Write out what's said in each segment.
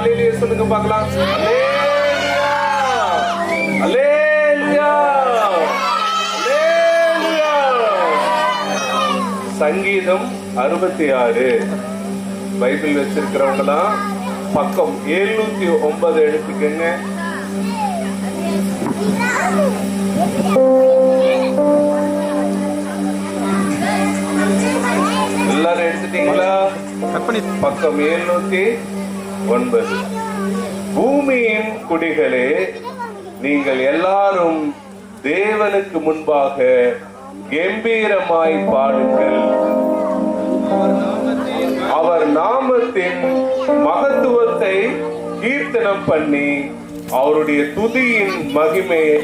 Hallelujah சொல்லுங்க பார்க்கலாம். சங்கீதம் அறுபத்தி ஆறு. பைபிள் வச்சிருக்கிறவங்க தான் பக்கம் எழுநூத்தி ஒன்பது எடுத்துக்கங்க எல்லாரும் எடுத்துட்டீங்களா? பக்கம் எழுநூத்தி ஒன்பது. பூமியின் குடிகளே நீங்கள் எல்லாரும் தேவனுக்கு முன்பாக கம்பீரமாய் பாடுங்கள். அவர் நாமத்தின் மகத்துவத்தை கீர்த்தனம் பண்ணி அவருடைய துதியின் மகிமையை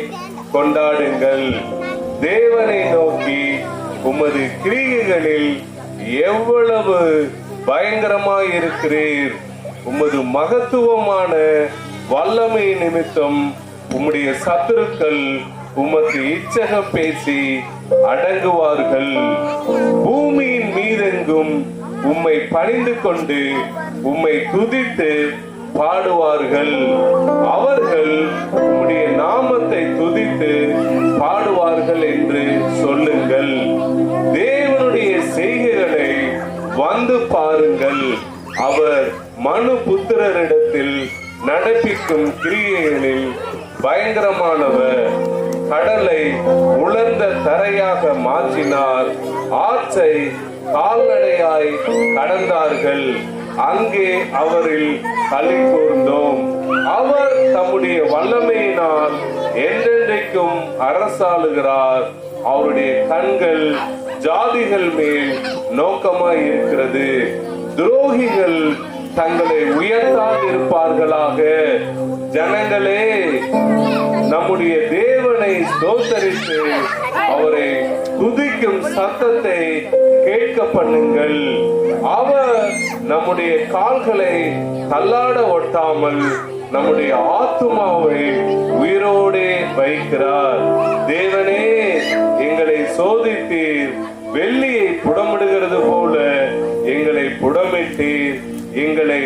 கொண்டாடுங்கள். தேவனை நோக்கி உமது கிரியைகளில் எவ்வளவு பயங்கரமாய் இருக்கிறீர் உமது மகத்துவமான வல்லமை நிமித்தம் உம்முடைய சத்துருக்கள் உமக்கு இச்சகம் பேசி அடங்குவார்கள். பூமியின் மீதெங்கும் உம்மை பணிந்து கொண்டு உம்மை துதித்து பாடுவார்கள். அவர்கள் உம்முடைய நாமத்தை துதித்து நடப்பிக்கும் கிரியைகளில் பயங்கரமானவர் கடலை உலர்ந்த தரையாக மாற்றினார். ஆற்றை கால்நடையாய் கடந்தார்கள். அங்கே அவரில் களி கூர்ந்தோம். அவர் தம்முடைய வல்லமையினால் என்றென்றைக்கும் அரசாளுகிறார். அவருடைய கண்கள் ஜாதிகள் மேல் நோக்கமாய் இருக்கிறது. துரோகிகள் தங்களை உயர்த்தாதிருப்பார்களாக ஜனங்களே நம்முடைய தேவனை ஸ்தோத்தரித்து அவரை துதிக்கும் சத்தத்தை கேட்க பண்ணுங்கள். அவர் நம்முடைய கால்களை தள்ளாட ஒட்டாமல் நம்முடைய ஆத்மாவை உயிரோடே வைக்கிறார். தேவனே எங்களை சோதித்தீர். வெள்ளியை புடமிடுகிறது போல எங்களை புடமிட்டீர். எங்களை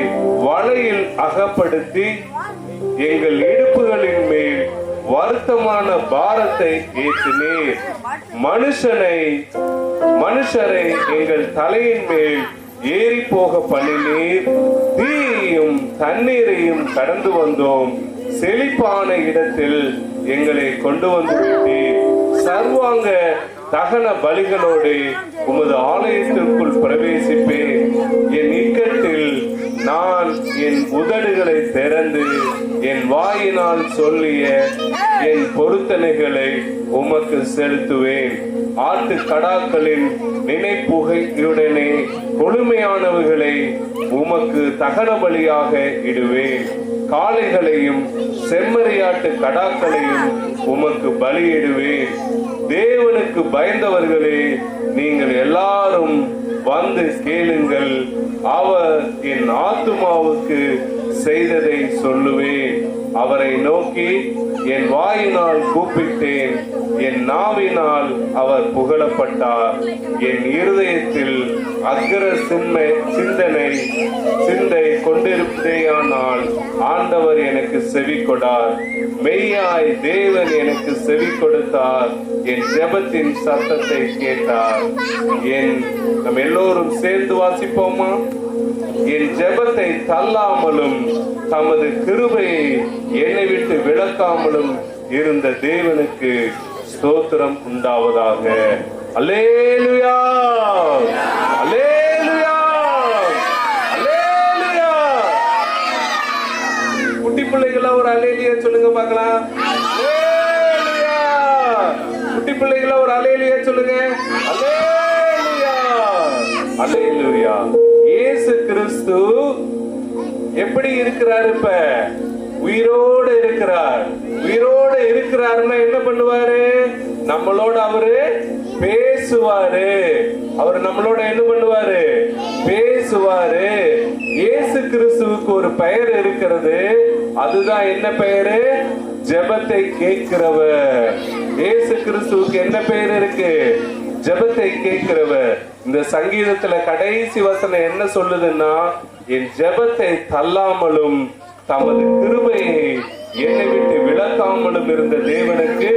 வலையில் அகப்படுத்தி எங்கள் இடுப்புகளின் மேல் வருத்தமான பாரத்தை ஏற்றினீர். மனுஷனை மனுஷரை எங்கள் தலையின் மேல் ஏறி போக பண்ணினீர் தீயையும் தண்ணீரையும் கடந்து வந்தோம். செழிப்பான இடத்தில் எங்களை கொண்டு வந்து விட்டீர். சர்வாங்க தகன பலிகளோடு உமது ஆலயத்திற்குள் பிரவேசிப்பேன். கண்களை திறந்து என் வாயினால் சொல்லிய என் பொருத்தனைகளை உமக்கு செலுத்துவேன். ஆட்டு கடாக்களின் நினைப்புகையுடனே கொடுமையானவர்களை உமக்கு தகன பலியாக இடுவேன். காளைகளையும் செம்மறியாட்டு கடாக்களையும் உமக்கு பலியிடுவேன். தேவனுக்கு பயந்தவர்களே நீங்கள் எல்லாரும் வந்து கேளுங்கள். அவர் என் ஆத்துமாவுக்கு செய்ததை சொல்லுவேன். அவரை நோக்கி என் வாயினால் கூப்பிட்டேன். என் நாவினால் அவர் புகழப்பட்டார். என் இருதயத்தில் அக்கர சின்மை சிந்தனை சிந்தை கொண்டிருப்பதேயானால் ஆண்டவர் எனக்கு செவி கொடார். மெய்யாய் தேவன் எனக்கு செவி கொடுத்தார். என் ஜெபத்தின் சத்தத்தை கேட்டார். என் நம் எல்லோரும் சேர்ந்து வாசிப்போமா? என் ஜெபத்தை தள்ளாமலும் தமது கிருபையை என்னை விட்டு விளக்காமலும் இருந்த தேவனுக்கு ஸ்தோத்திரம் உண்டாவதாக. அலேலுயா அலேலுயா அல்லேலுயா! குட்டி பிள்ளைகளா ஒரு அலேலியா சொல்லுங்க பார்க்கலாம். குட்டி பிள்ளைகளா ஒரு அலேலியா சொல்லுங்க. அலேலுயா அலேலுயா இயேசு கிறிஸ்து எப்படி இருக்கிறார் இப்ப? உயிரோடு இருக்கிறார். உயிரோடு இருக்கிறாருன்னா என்ன பண்ணுவாரு? நம்மளோட அவரு பேசுவாரு. அவர் நம்மளோட என்ன பண்ணுவாரு? பேசுவாரு. இயேசு கிறிஸ்துவுக்கு ஒரு பெயர் இருக்கிறது. அதுதான் என்ன பெயரு? ஜெபத்தை கேட்கிறவர். இயேசு கிறிஸ்துவுக்கு என்ன பெயர் இருக்கு? ஜெபத்தை கேட்கிறவர் இந்த சங்கீதத்துல கடைசி வசனம் என்ன சொல்லுதுன்னா என் ஜெபத்தை தள்ளாமலும் தமது கிருபையை என்னை விட்டு விளக்காமலும் இருந்த தேவனுக்கு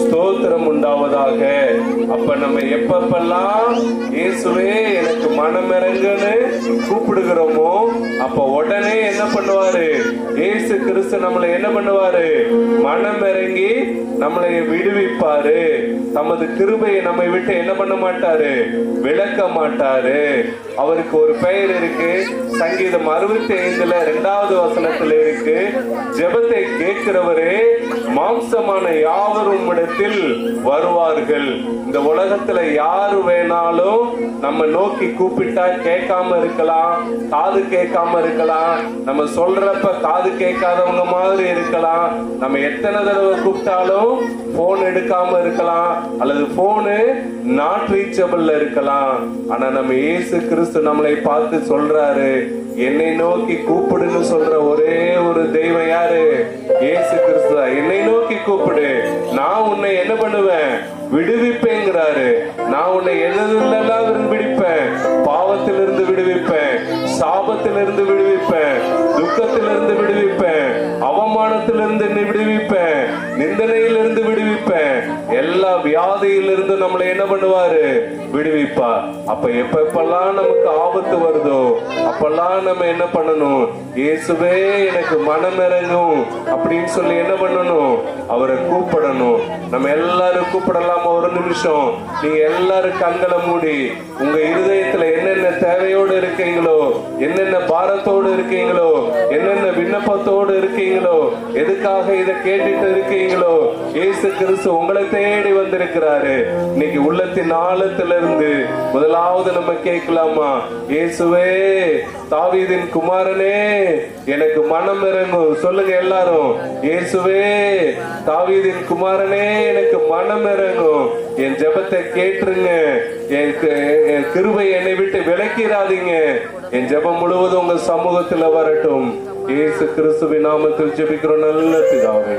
ஸ்தோத்திரம் உண்டாவதாக. அப்ப நம்ம எப்பப்பெல்லாம் இயேசுவே எனக்கு மனமிறங்குன்னு கூப்பிடுகிறோமோ அப்ப உடனே என்ன பண்ணுவாரு? இயேசு கிறிஸ்து நம்மளை என்ன பண்ணுவாரு? மனமிறங்கி நம்மளை விடுவிப்பாரு. தமது கிருபையை நம்மை விட்டு என்ன பண்ண மாட்டாரு? விளக்க மாட்டாரு. அவருக்கு ஒரு பெயர் இருக்கு. சங்கீதம் அறுபத்தி ஐந்துல இரண்டாவது வசனத்துல இருக்கு. ஜெபத்தை கேட்கிறவரே மாம்சமான யாவரும் இடத்தில் வருவார்கள். இந்த உலகத்துல யாரு வேணாலும் நம்ம நோக்கி கூப்பிட்டா கேட்காம இருக்கலாம் காது கேட்காம இருக்கலாம். நம்ம சொல்றப்ப காது கேட்காதவங்க மாதிரி இருக்கலாம். நம்ம எத்தனை தடவை கூப்பிட்டாலும் போன் எடுக்காம இருக்கலாம் அல்லது போனு நாட் ரீச்சபிள்ல இருக்கலாம். ஆனா நம்ம இயேசு கிறிஸ்து நம்மளை பார்த்து சொல்றாரு என்னை நோக்கி கூப்பிடுன்னு சொல்ற ஒரே ஒரு தெய்வம் யாரு? இயேசு கிறிஸ்து என்னை நோக்கி கூப்பிடு. நான் உன்னை என்ன பண்ணுவேன்? விடுவிப்பேங்கிறாரு. நான் உன்னை எதிலெல்லாம் பிடிப்பேன் பாவத்திலிருந்து விடுவிப்பேன். சாபத்திலிருந்து விடுவிப்பேன். துக்கத்திலிருந்து விடுவிப்பேன். அவமானத்திலிருந்து என்னை விடுவிப்பேன். நிந்தனையிலிருந்து விடுவிப்பேன். எல்லா வியாதி நம்மளை என்ன பண்ணுவாரு? விடுவிப்பா அப்ப எப்ப எப்பெல்லாம் நமக்கு ஆபத்து வருதோ அப்பெல்லாம் நம்ம என்ன பண்ணணும்? இயேசுவே எனக்கு மனம் இறங்கும் அப்படின்னு சொல்லி என்ன பண்ணணும்? அவரை கூப்பிடணும். நம்ம எல்லாரும் கூப்பிடலாமா ஒரு நிமிஷம். நீங்க எல்லாரும் கண்களை மூடி உங்க இருதயத்துல என்னென்ன தேவையோடு இருக்கீங்களோ என்னென்ன பாரத்தோடு இருக்கீங்களோ என்னென்ன விண்ணப்பத்தோடு இருக்கீங்களோ எதுக்காக இதை கேட்டுட்டு இருக்கீங்களோ இயேசு கிறிஸ்து உங்களை தேடி வந்திருக்கிறாரு. இன்னைக்கு உள்ளத்தின் ஆழத்துல இருந்து முதலாவது நம்ம கேட்கலாமா? இயேசுவே தாவீதின் குமாரனே எனக்கு மனம் இறங்கும் சொல்லுங்க எல்லாரும். இயேசுவே தாவீதின் குமாரனே எனக்கு மனம் இறங்கும் என் ஜெபத்தை கேட்டுருங்க. என் என் கிருபை என்னை விட்டு விளக்கிறாதீங்க என் ஜெபம் முழுவதும் உங்க சமூகத்துல வரட்டும். இயேசு கிறிஸ்துவின் நாமத்தில் ஜெபிக்கிறோம். நல்ல பிதாவே.